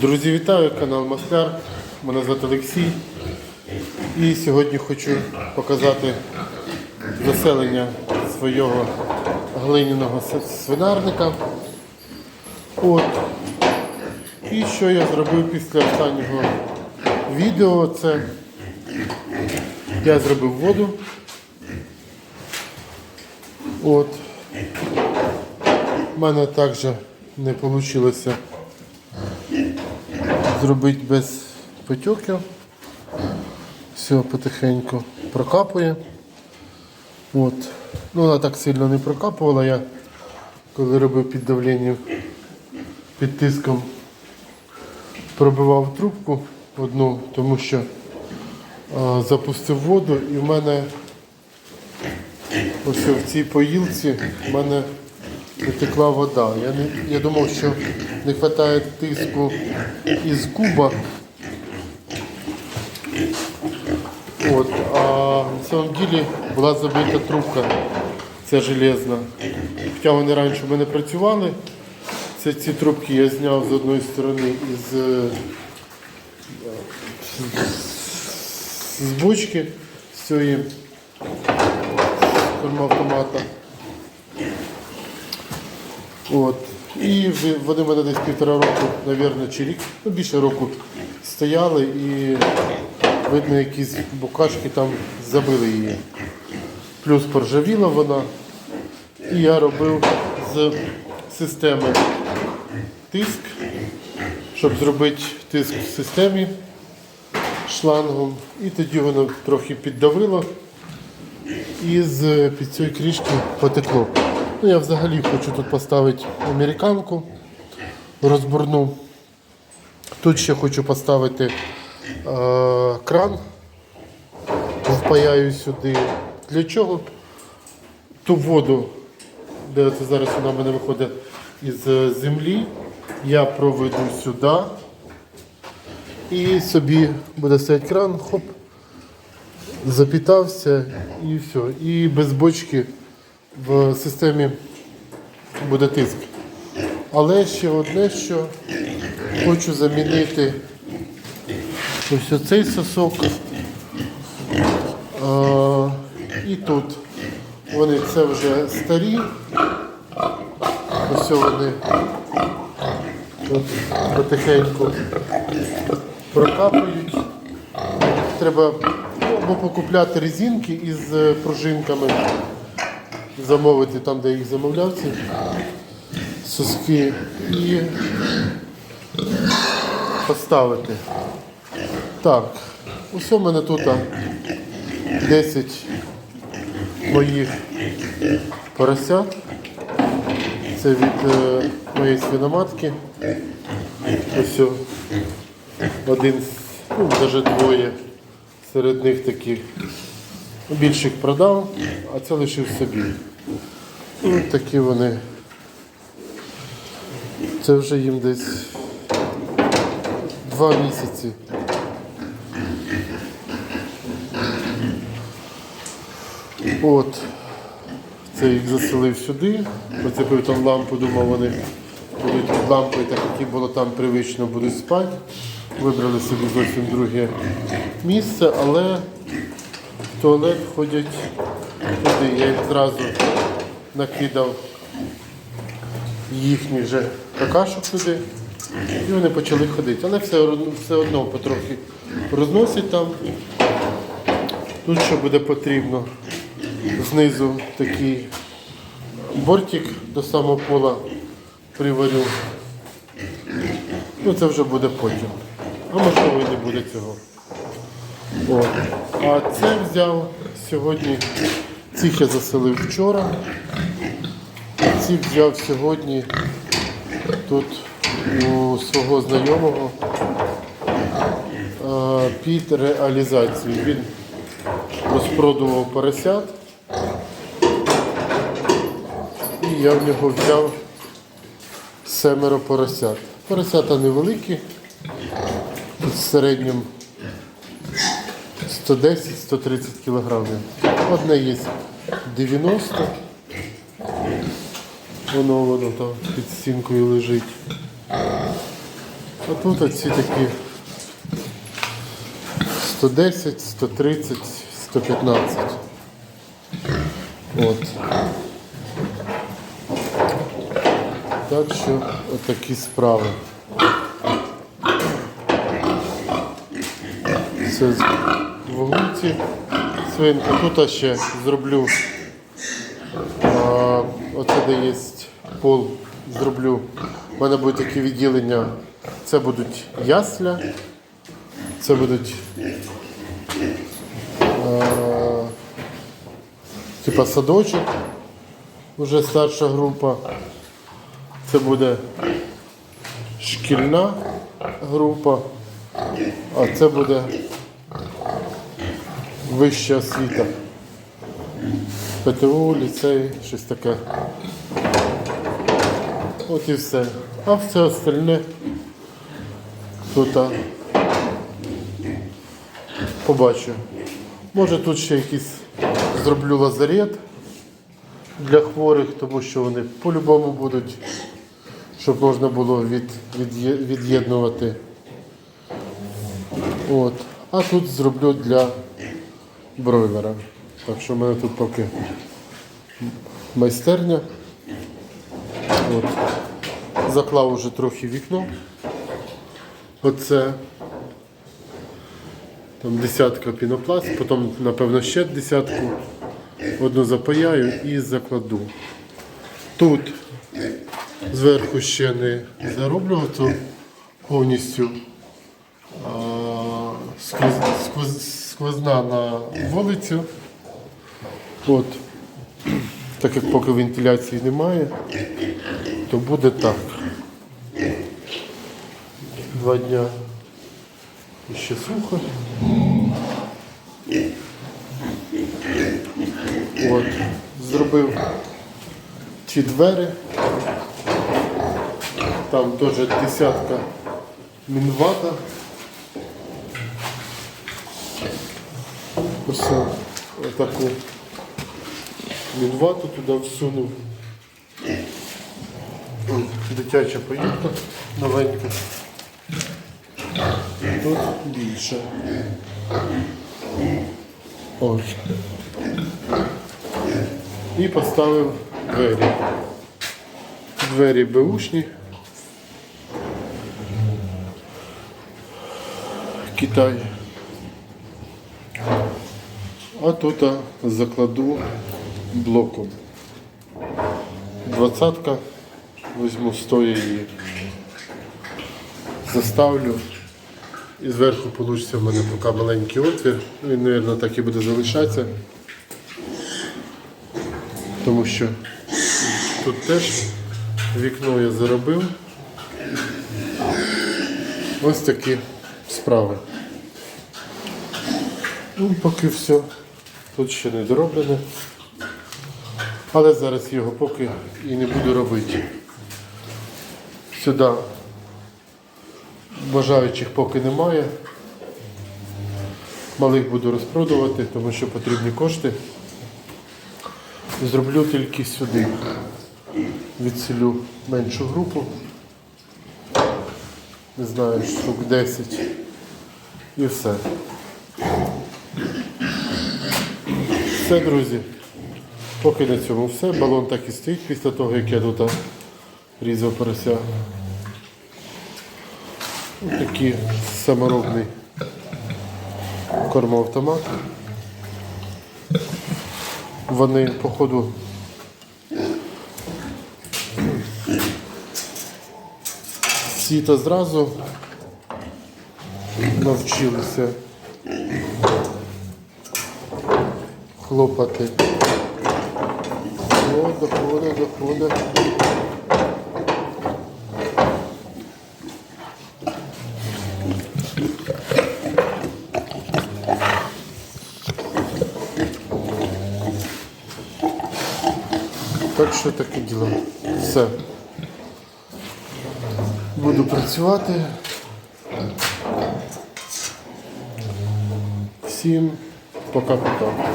Друзі, вітаю, канал Масляр. Мене звати Олексій. І сьогодні хочу показати заселення свого глиняного свинарника. От. І що я зробив після останнього відео, це я зробив воду. От. У мене також не вийшло зробити без потьоків. Все потихеньку прокапує. От. Ну, вона так сильно не прокапувала. Я коли робив під давленням, під тиском, пробивав трубку одну, тому що а, запустив воду і в мене ось в цій поїлці в мене витекла вода. Я, не, я думав, що не вистачає тиску із куба. От, а на самом деле була забита трубка, ця железна. Хоча вони раніше в мене працювали. Це ці трубки я зняв з одної сторони із е, з бочки з цієї автомата. От. І вони в мене десь півтора року, мабуть, чи рік, ну більше року стояли і видно, якісь букашки там забили її. Плюс поржавіла вона. І я робив з системи тиск, щоб зробити тиск в системі шлангом. І тоді воно трохи піддавило і з під цієї кришки потекло. Ну, я взагалі хочу тут поставити американку розборну. Тут ще хочу поставити е, кран, впаяю сюди. Для чого? Ту воду, де це зараз вона мене виходить із е, землі, я проведу сюди. І собі буде стояти кран, хоп, запітався і все. І без бочки в системі буде тиск. Але ще одне, що хочу замінити ось оцей сосок. А, і тут. Вони це вже старі. Ось вони тут потихеньку прокапують. Треба або покупляти резинки із пружинками, замовити там, де їх замовляв, ці соски, і поставити. Так, усе в мене тут а, 10 моїх поросят. Це від е, моєї свиноматки. Ось один, ну, навіть двоє серед них таких. Більших продав, а це лишив собі. Такі вони. Це вже їм десь два місяці. От. Це їх заселив сюди, поцепив там лампу, думав, вони будуть під лампою, так як було там привично, будуть спати. Вибрали собі зовсім друге місце, але в туалет ходять туди. Я їм зразу накидав їхній вже какашок туди. І вони почали ходити. Але все, все одно потрохи розносять там. Тут що буде потрібно. Знизу такий бортик до самого пола приварю. Ну це вже буде потім. А можливо і не буде цього. От. А це взяв сьогодні. Цих я заселив вчора. Ці взяв сьогодні тут у свого знайомого під реалізацію. Він розпродував поросят. І я в нього взяв семеро поросят. Поросята невеликі, в середньому 110-130 кілограмів. Одне є 90. Воно воно там під стінкою лежить. А тут оці такі 110, 130, 115. От. Так що отакі справи. Це з вулиці свинка. Тут ще зроблю. А, оце де є пол, зроблю. У мене будуть такі відділення. Це будуть ясля, це будуть типа садочок, вже старша група. Це буде шкільна група, а це буде вища освіта. ПТУ, ліцей, щось таке. От і все. А все остальне тут побачу. Може тут ще якийсь зроблю лазарет для хворих, тому що вони по-любому будуть, щоб можна було від, від'є- від'єднувати. От. А тут зроблю для бройлера. Так що в мене тут поки майстерня. От. Заклав уже трохи вікно. Оце там десятка пінопласт, потім, напевно, ще десятку. Одну запаяю і закладу. Тут зверху ще не зароблю, то повністю а, сквоз- сквоз- сквозна на вулицю. От. Так як поки вентиляції немає, то буде так. Два дня ще сухо. От. Зробив ці двері. Там теж десятка мінвата. Ось отаку мінвату туди всунув. Дитяча поїздка новенька. Тут більше. Ось. І поставив двері. Двері беушні. Китай. А тут закладу блоком. Двадцатка. Візьму стоя її. Заставлю. І зверху вийде в мене поки маленький отвір. Він, мабуть, так і буде залишатися. Тому що тут теж вікно я заробив. Ось такі справи. Ну, поки все. Тут ще не дороблене. Але зараз його поки і не буду робити. Сюди бажаючих поки немає. Малих буду розпродувати, тому що потрібні кошти. Зроблю тільки сюди. Відселю меншу групу. Не знаю, штук 10. І все. Все, друзі. Поки на цьому все. Балон так і стоїть після того, як я тут різав порося. Ось Такий саморобний кормоавтомат. Вони, походу, всі то зразу навчилися хлопати. О, доходить, доходить. Так що таке діло. Все. Буду працювати. Всім пока-пока.